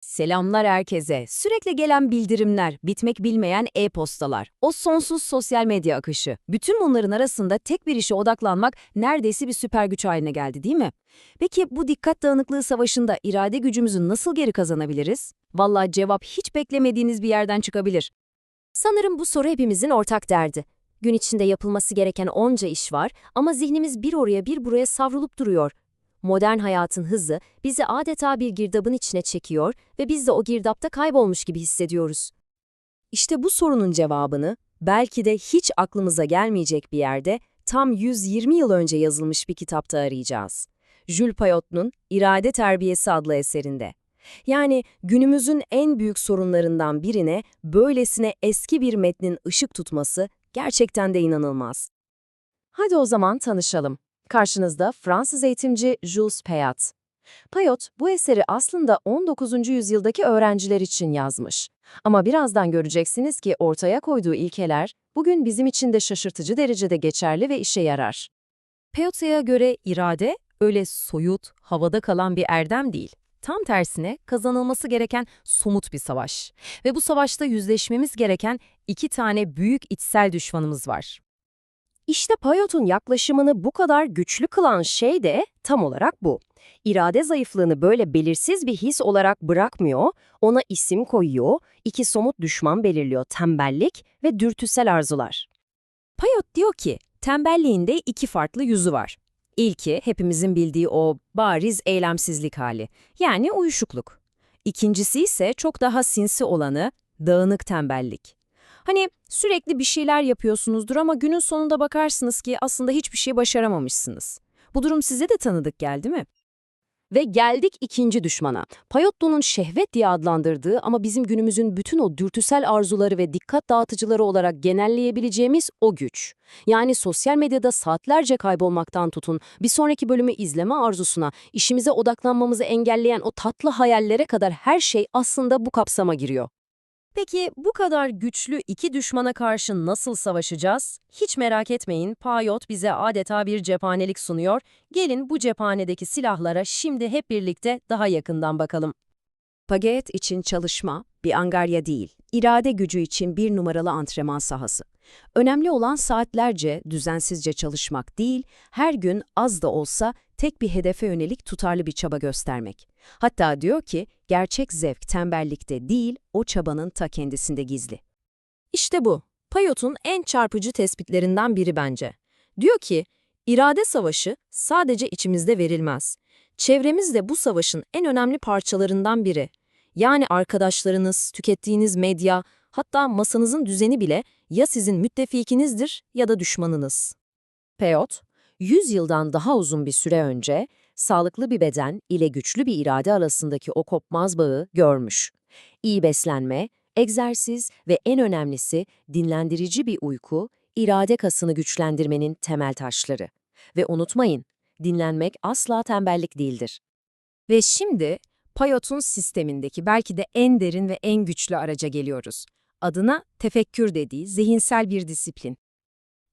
Selamlar herkese. Sürekli gelen bildirimler, bitmek bilmeyen e-postalar, o sonsuz sosyal medya akışı. Bütün bunların arasında tek bir işe odaklanmak neredeyse bir süper güç haline geldi değil mi? Peki bu dikkat dağınıklığı savaşında irade gücümüzü nasıl geri kazanabiliriz? Vallahi cevap hiç beklemediğiniz bir yerden çıkabilir. Sanırım bu soru hepimizin ortak derdi. Gün içinde yapılması gereken onca iş var ama zihnimiz bir oraya bir buraya savrulup duruyor. Modern hayatın hızı bizi adeta bir girdabın içine çekiyor ve biz de o girdapta kaybolmuş gibi hissediyoruz. İşte bu sorunun cevabını belki de hiç aklımıza gelmeyecek bir yerde tam 120 yıl önce yazılmış bir kitapta arayacağız. Jules Payot'un İrade Terbiyesi adlı eserinde. Yani günümüzün en büyük sorunlarından birine böylesine eski bir metnin ışık tutması gerçekten de inanılmaz. Hadi o zaman tanışalım. Karşınızda Fransız eğitimci Jules Payot. Payot bu eseri aslında 19. yüzyıldaki öğrenciler için yazmış. Ama birazdan göreceksiniz ki ortaya koyduğu ilkeler bugün bizim için de şaşırtıcı derecede geçerli ve işe yarar. Payot'a göre irade öyle soyut, havada kalan bir erdem değil. Tam tersine kazanılması gereken somut bir savaş. Ve bu savaşta yüzleşmemiz gereken iki tane büyük içsel düşmanımız var. İşte Payot'un yaklaşımını bu kadar güçlü kılan şey de tam olarak bu. İrade zayıflığını böyle belirsiz bir his olarak bırakmıyor, ona isim koyuyor, iki somut düşman belirliyor tembellik ve dürtüsel arzular. Payot diyor ki, tembelliğinde iki farklı yüzü var. İlki hepimizin bildiği o bariz eylemsizlik hali, yani uyuşukluk. İkincisi ise çok daha sinsi olanı dağınık tembellik. Hani sürekli bir şeyler yapıyorsunuzdur ama günün sonunda bakarsınız ki aslında hiçbir şey başaramamışsınız. Bu durum size de tanıdık geldi mi? Ve geldik ikinci düşmana. Payotto'nun şehvet diye adlandırdığı ama bizim günümüzün bütün o dürtüsel arzuları ve dikkat dağıtıcıları olarak genelleyebileceğimiz o güç. Yani sosyal medyada saatlerce kaybolmaktan tutun, bir sonraki bölümü izleme arzusuna, işimize odaklanmamızı engelleyen o tatlı hayallere kadar her şey aslında bu kapsama giriyor. Peki bu kadar güçlü iki düşmana karşı nasıl savaşacağız? Hiç merak etmeyin, Payot bize adeta bir cephanelik sunuyor. Gelin bu cephanedeki silahlara şimdi hep birlikte daha yakından bakalım. Paget için çalışma bir angarya değil, irade gücü için bir numaralı antrenman sahası. Önemli olan saatlerce, düzensizce çalışmak değil, her gün az da olsa tek bir hedefe yönelik tutarlı bir çaba göstermek. Hatta diyor ki, gerçek zevk tembellikte değil, o çabanın ta kendisinde gizli. İşte bu, Payot'un en çarpıcı tespitlerinden biri bence. Diyor ki, irade savaşı sadece içimizde verilmez. Çevremiz de bu savaşın en önemli parçalarından biri. Yani arkadaşlarınız, tükettiğiniz medya, hatta masanızın düzeni bile ya sizin müttefikinizdir ya da düşmanınız. Peyot, 100 yıldan daha uzun bir süre önce sağlıklı bir beden ile güçlü bir irade arasındaki o kopmaz bağı görmüş. İyi beslenme, egzersiz ve en önemlisi dinlendirici bir uyku, irade kasını güçlendirmenin temel taşları. Ve unutmayın, dinlenmek asla tembellik değildir. Ve şimdi Payot'un sistemindeki belki de en derin ve en güçlü araca geliyoruz. Adına tefekkür dediği zihinsel bir disiplin.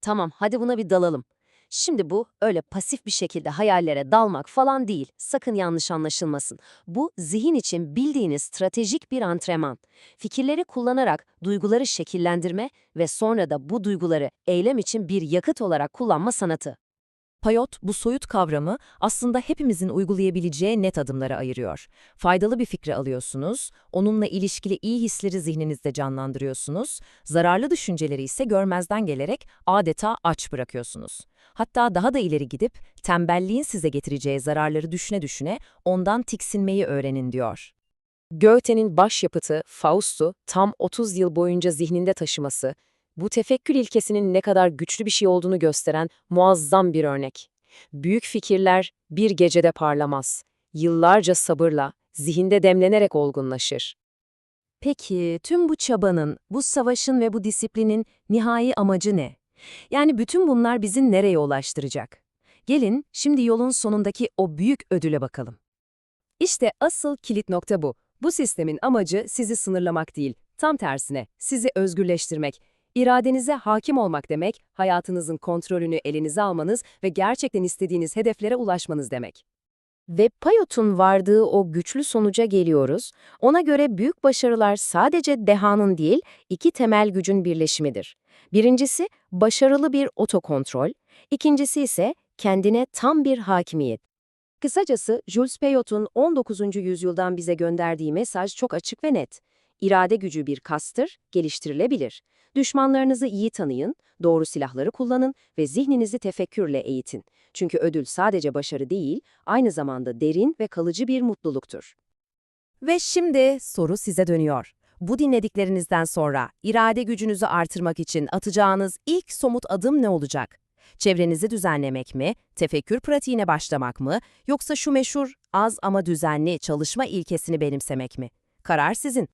Tamam, hadi buna bir dalalım. Şimdi bu öyle pasif bir şekilde hayallere dalmak falan değil. Sakın yanlış anlaşılmasın. Bu zihin için bildiğiniz stratejik bir antrenman. Fikirleri kullanarak duyguları şekillendirme ve sonra da bu duyguları eylem için bir yakıt olarak kullanma sanatı. Payot bu soyut kavramı aslında hepimizin uygulayabileceği net adımlara ayırıyor. Faydalı bir fikri alıyorsunuz, onunla ilişkili iyi hisleri zihninizde canlandırıyorsunuz, zararlı düşünceleri ise görmezden gelerek adeta aç bırakıyorsunuz. Hatta daha da ileri gidip tembelliğin size getireceği zararları düşüne düşüne ondan tiksinmeyi öğrenin diyor. Goethe'nin başyapıtı Faust'u tam 30 yıl boyunca zihninde taşıması, bu tefekkür ilkesinin ne kadar güçlü bir şey olduğunu gösteren muazzam bir örnek. Büyük fikirler bir gecede parlamaz. Yıllarca sabırla, zihinde demlenerek olgunlaşır. Peki tüm bu çabanın, bu savaşın ve bu disiplinin nihai amacı ne? Yani bütün bunlar bizi nereye ulaştıracak? Gelin şimdi yolun sonundaki o büyük ödüle bakalım. İşte asıl kilit nokta bu. Bu sistemin amacı sizi sınırlamak değil, tam tersine sizi özgürleştirmek, İradenize hakim olmak demek, hayatınızın kontrolünü elinize almanız ve gerçekten istediğiniz hedeflere ulaşmanız demek. Ve Payot'un vardığı o güçlü sonuca geliyoruz. Ona göre büyük başarılar sadece dehanın değil, iki temel gücün birleşimidir. Birincisi başarılı bir otokontrol, ikincisi ise kendine tam bir hakimiyet. Kısacası Jules Payot'un 19. yüzyıldan bize gönderdiği mesaj çok açık ve net. İrade gücü bir kastır, geliştirilebilir. Düşmanlarınızı iyi tanıyın, doğru silahları kullanın ve zihninizi tefekkürle eğitin. Çünkü ödül sadece başarı değil, aynı zamanda derin ve kalıcı bir mutluluktur. Ve şimdi soru size dönüyor. Bu dinlediklerinizden sonra irade gücünüzü artırmak için atacağınız ilk somut adım ne olacak? Çevrenizi düzenlemek mi, tefekkür pratiğine başlamak mı, yoksa şu meşhur az ama düzenli çalışma ilkesini benimsemek mi? Karar sizin.